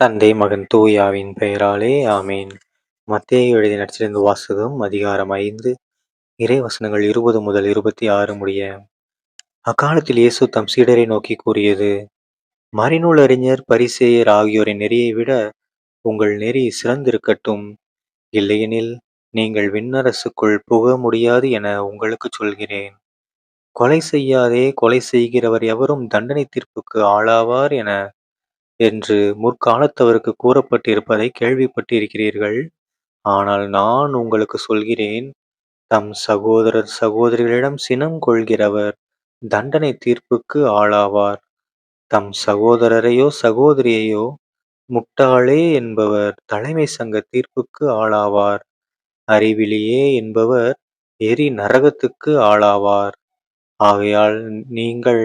தந்தை மகன் தூயாவின் பெயராலே ஆமேன். மத்தேயு எழுதிய நடிச்சிருந்து வாசகம் அதிகாரம் ஐந்து. இறை வசனங்கள் இருபது முதல் இருபத்தி ஆறு முடிய. அக்காலத்தில் இயேசு தம் சீடரை நோக்கி கூறியது மறைநூல் அறிஞர் பரிசேயர் ஆகியோரின் நெறியை விட உங்கள் நெறி சிறந்திருக்கட்டும். இல்லையெனில் நீங்கள் விண்ணரசுக்குள் புக முடியாது என உங்களுக்கு சொல்கிறேன். கொலை செய்யாதே கொலை செய்கிறவர் எவரும் தண்டனை தீர்ப்புக்கு ஆளாவார் என என்று முற்காலத்தவருக்கு கூறப்பட்டிருப்பதை கேள்விப்பட்டிருக்கிறீர்கள். ஆனால் நான் உங்களுக்கு சொல்கிறேன் தம் சகோதரர் சகோதரிகளிடம் சினம் கொள்கிறவர் தண்டனை தீர்ப்புக்கு ஆளாவார். தம் சகோதரரையோ சகோதரியையோ முட்டாளே என்பவர் தலைமை சங்க தீர்ப்புக்கு ஆளாவார். அறிவிலியே என்பவர் எரி நரகத்துக்கு ஆளாவார். ஆகையால் நீங்கள்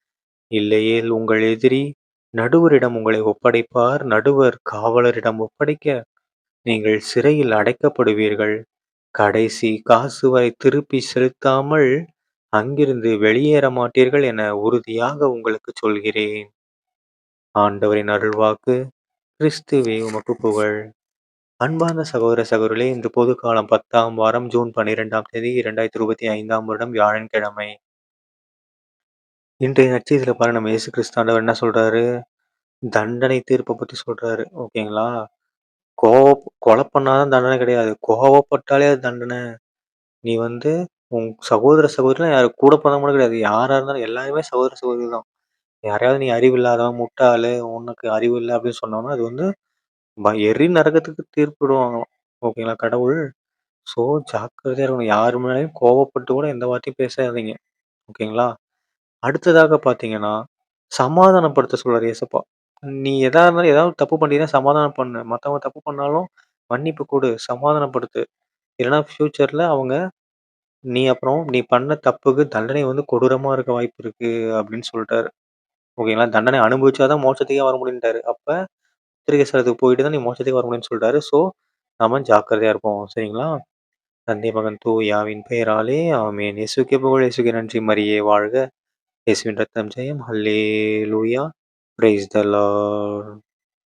இல்லையேல் உங்கள் எதிரி நடுவரிடம் உங்களை ஒப்படைப்பார் நடுவர் காவலரிடம் ஒப்படைக்க நீங்கள் சிறையில் அடைக்கப்படுவீர்கள். கடைசி காசு வரை திருப்பி செலுத்தாமல் அங்கிருந்து வெளியேற மாட்டீர்கள் என உறுதியாக உங்களுக்கு சொல்கிறேன். ஆண்டவரின் அருள்வாக்கு கிறிஸ்துவே உமக்கு புகழ். அன்பார்ந்த சகோதர சகோதரிலே இந்த பொது காலம் பத்தாம் வாரம் ஜூன் பன்னிரெண்டாம் தேதி இரண்டாயிரத்தி இருபத்தி ஐந்தாம் வருடம் வியாழன்கிழமை. இன்றைய நச்சீதியில் பாருங்க நம்ம இயேசு கிறிஸ்தாண்டவர் என்ன சொல்றாரு? தண்டனை தீர்ப்பை பத்தி சொல்றாரு. ஓகேங்களா? கோவ கொலை பண்ணாதான் தண்டனை கிடையாது. கோவப்பட்டாலே அது தண்டனை. நீ வந்து உன் சகோதர சகோதரிலாம் யாரு? கூட பிறந்தவங்க கூட கிடையாது. யாரா இருந்தாலும் எல்லாருமே சகோதர சகோதரி தான். யாரையாவது நீ அறிவு இல்லாதவன் முட்டாளு உனக்கு அறிவு இல்லை அப்படின்னு சொன்னோம்னா அது வந்து ப- எரி நரகத்துக்கு தீர்ப்பிடுவாங்களாம். ஓகேங்களா கடவுள்? ஸோ ஜாக்கிரதையா இருக்கணும். யார் மேலேயும் கோவப்பட்டு கூட எந்த வார்த்தையும் பேசாதீங்க. ஓகேங்களா? அடுத்ததாக பார்த்தீங்கன்னா சமாதானப்படுத்த சொல்றாரு ஏசப்பா நீ எதா இருந்தாலும் ஏதாவது தப்பு பண்ணினா சமாதானம் பண்ணு. மற்றவங்க தப்பு பண்ணாலும் மன்னிப்பு கொடு சமாதானப்படுத்து. இல்லைன்னா ஃப்யூச்சர்ல அவங்க நீ அப்புறம் நீ பண்ண தப்புக்கு தண்டனை வந்து கொடூரமா இருக்க வாய்ப்பு இருக்கு அப்படின்னு சொல்லிட்டாரு. ஓகேங்களா தண்டனை அனுபவிச்சா தான் மோட்சத்துக்கே வர முடியுன்ட்டாரு அப்ப உத்திரகேசரத்துக்கு போயிட்டு தான் நீ மோட்சத்துக்கு வர முடியும்னு சொல்லிட்டாரு. ஸோ நம்ம ஜாக்கிரதையா இருப்போம். சரிங்களா? தந்தை மகன் தூயாவின் பெயராலே ஆமேன். இயேசுக்கே புகழ். இயேசுக்கே நன்றி. மரியே வாழ்க యేసు రక్తం చేయం హల్లెలూయా. Price the lord.